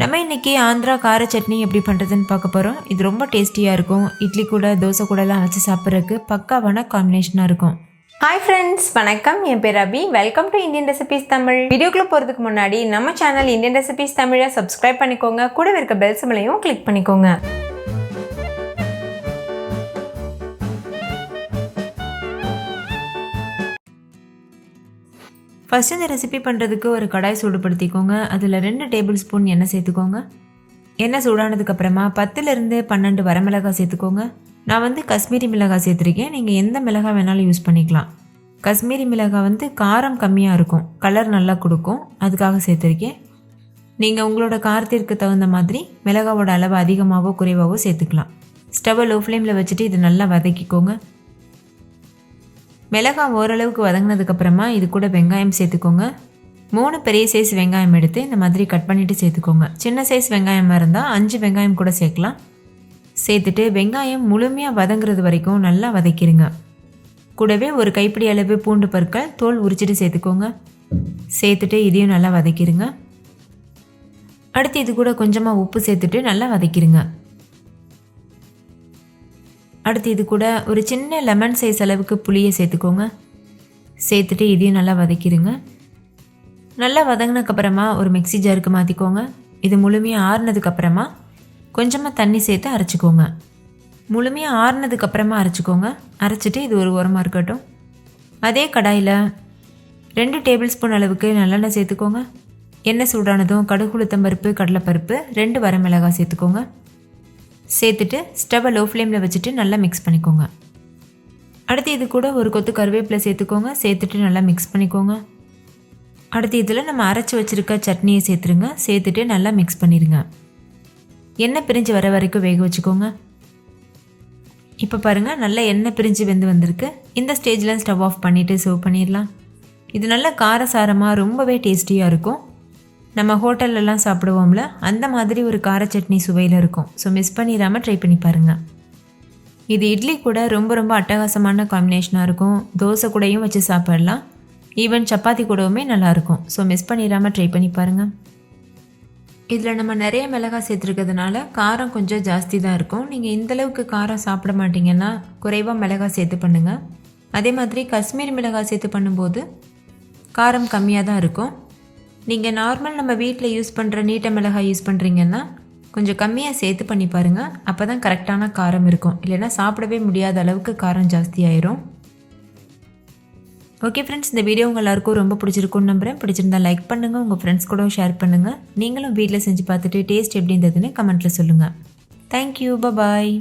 நம்ம இன்றைக்கி ஆந்திரா கார சட்னி எப்படி பண்ணுறதுன்னு பார்க்க போகிறோம் இது ரொம்ப டேஸ்டியாக இருக்கும். இட்லி கூட தோசை கூடலாம் வச்சு சாப்பிட்றதுக்கு பக்காவான காம்பினேஷனாக இருக்கும். ஹாய் ஃப்ரெண்ட்ஸ் வணக்கம். என் பேர் Abhi welcome to Indian recipes Tamil வீடியோக்குள்ளே போகிறதுக்கு முன்னாடி நம்ம சேனல் இந்தியன் ரெசிபிஸ் தமிழை சப்ஸ்கிரைப் பண்ணிக்கோங்க. கூடவே இருக்க பெல் சிம்லையும் கிளிக் பண்ணிக்கோங்க. ஃபஸ்ட் இந்த ரெசிபி பண்ணுறதுக்கு ஒரு கடாய் சூடுபடுத்திக்கோங்க. அதில் ரெண்டு டேபிள் ஸ்பூன் எண்ணெய் சேர்த்துக்கோங்க. எண்ணெய் சூடானதுக்கப்புறமா பத்துலேருந்து பன்னெண்டு வரமிளகாய் சேர்த்துக்கோங்க. நான் வந்து காஷ்மீரி மிளகாய் சேர்த்துருக்கேன். நீங்கள் எந்த மிளகாய் வேணாலும் யூஸ் பண்ணிக்கலாம். காஷ்மீரி மிளகாய் வந்து காரம் கம்மியாக இருக்கும். கலர் நல்லா கொடுக்கும். அதுக்காக சேர்த்துருக்கேன். நீங்கள் உங்களோட காரத்திற்கு தகுந்த மாதிரி மிளகாவோட அளவு அதிகமாகவோ குறைவாகவோ சேர்த்துக்கலாம். ஸ்டவ்வை லோ ஃப்ளேமில் வச்சுட்டு இது நல்லா வதக்கிக்கோங்க. மிளகாய் ஓரளவுக்கு வதங்கினதுக்கப்புறமா இது கூட வெங்காயம் சேர்த்துக்கோங்க. மூணு பெரிய சைஸ் வெங்காயம் எடுத்து இந்த மாதிரி கட் பண்ணிவிட்டு சேர்த்துக்கோங்க. சின்ன சைஸ் வெங்காயமாக இருந்தால் அஞ்சு வெங்காயம் கூட சேர்க்கலாம். சேர்த்துட்டு வெங்காயம் முழுமையாக வதங்குறது வரைக்கும் நல்லா வதக்கிடுங்க கூடவே ஒரு கைப்பிடி அளவு பூண்டு பற்கள் தோல் உரிச்சிட்டு சேர்த்துக்கோங்க. சேர்த்துட்டு இதையும் நல்லா வதக்கிடுங்க அடுத்து இது கூட கொஞ்சமாக உப்பு சேர்த்துட்டு நல்லா வதக்கிடுங்க அடுத்து இது கூட ஒரு சின்ன லெமன் சைஸ் அளவுக்கு புளியை சேர்த்துக்கோங்க. சேர்த்துட்டு இதையும் நல்லா வதக்கிடுங்க. நல்லா வதங்கினதுக்கப்புறமா ஒரு மிக்சி ஜாருக்கு மாற்றிக்கோங்க இது முழுமையாக ஆறுனதுக்கப்புறமா கொஞ்சமாக தண்ணி சேர்த்து அரைச்சிக்கோங்க. முழுமையாக ஆறுனதுக்கப்புறமா அரைச்சிக்கோங்க. அரைச்சிட்டு இது ஒரு உரமாக இருக்கட்டும். அதே கடாயில் ரெண்டு டேபிள் ஸ்பூன் அளவுக்கு நல்லெண்ணெய் சேர்த்துக்கோங்க. எண்ணெய் சூடானதும் கடுகுளுத்தம்பருப்பு கடலைப்பருப்பு ரெண்டு வரமிளகாய் சேர்த்துக்கோங்க. சேர்த்துட்டு ஸ்டவ்வை லோ ஃப்ளேமில் வச்சுட்டு நல்லா மிக்ஸ் பண்ணிக்கோங்க. அடுத்து இது கூட ஒரு கொத்து கருவேப்பிலை சேர்த்துக்கோங்க. சேர்த்துட்டு நல்லா மிக்ஸ் பண்ணிக்கோங்க. அடுத்து இதில் நம்ம அரைச்சி வச்சுருக்க சட்னியை சேர்த்துருங்க. சேர்த்துட்டு நல்லா மிக்ஸ் பண்ணிடுங்க எண்ணெய் பிரிஞ்சு வர வரைக்கும் வேக வச்சுக்கோங்க. இப்போ பாருங்கள் நல்லா எண்ணெய் பிரிஞ்சு வெந்து வந்திருக்கு. இந்த ஸ்டேஜில் ஸ்டவ் ஆஃப் பண்ணிவிட்டு சர்வ் பண்ணிடலாம். இது நல்லா காரசாரமாக ரொம்பவே டேஸ்டியாக இருக்கும். நம்ம ஹோட்டல்லலாம் சாப்பிடுவோம்ல அந்த மாதிரி ஒரு கார சட்னி சுவையில் இருக்கும். ஸோ மிஸ் பண்ணிடாமல் ட்ரை பண்ணி பாருங்கள் இது இட்லி கூட ரொம்ப ரொம்ப அட்டகாசமான காம்பினேஷனாக இருக்கும். தோசை கூடையும் வச்சு சாப்பிடலாம். ஈவன் சப்பாத்தி கூடவுமே நல்லாயிருக்கும். ஸோ மிஸ் பண்ணிடாமல் ட்ரை பண்ணி பாருங்கள் இதில் நம்ம நிறைய மிளகாய் சேர்த்துருக்கிறதுனால காரம் கொஞ்சம் ஜாஸ்தி தான் இருக்கும். நீங்கள் இந்தளவுக்கு காரம் சாப்பிட மாட்டீங்கன்னா குறைவாக மிளகாய் சேர்த்து பண்ணுங்கள் அதே மாதிரி காஷ்மீரி மிளகாய் சேர்த்து பண்ணும்போது காரம் கம்மியாக தான் இருக்கும். நீங்கள் நார்மல் நம்ம வீட்டில் யூஸ் பண்ணுற நீட்ட மிளகாய் யூஸ் பண்ணுறீங்கன்னா கொஞ்சம் கம்மியாக சேர்த்து பண்ணி பாருங்கள் அப்போ தான் கரெக்டான காரம் இருக்கும். இல்லைன்னா சாப்பிடவே முடியாத அளவுக்கு காரம் ஜாஸ்தி ஆயிரும். ஓகே ஃப்ரெண்ட்ஸ் இந்த வீடியோ உங்கள் எல்லாருக்கும் ரொம்ப பிடிச்சிருக்கும்னு நம்புறேன். பிடிச்சிருந்தா லைக் பண்ணுங்கள் உங்கள் ஃப்ரெண்ட்ஸ் கூட ஷேர் பண்ணுங்கள் நீங்களும் வீட்டில் செஞ்சு பார்த்துட்டு டேஸ்ட் எப்படி இருந்ததுன்னு கமெண்ட்டில் சொல்லுங்கள் தேங்க்யூ பாய்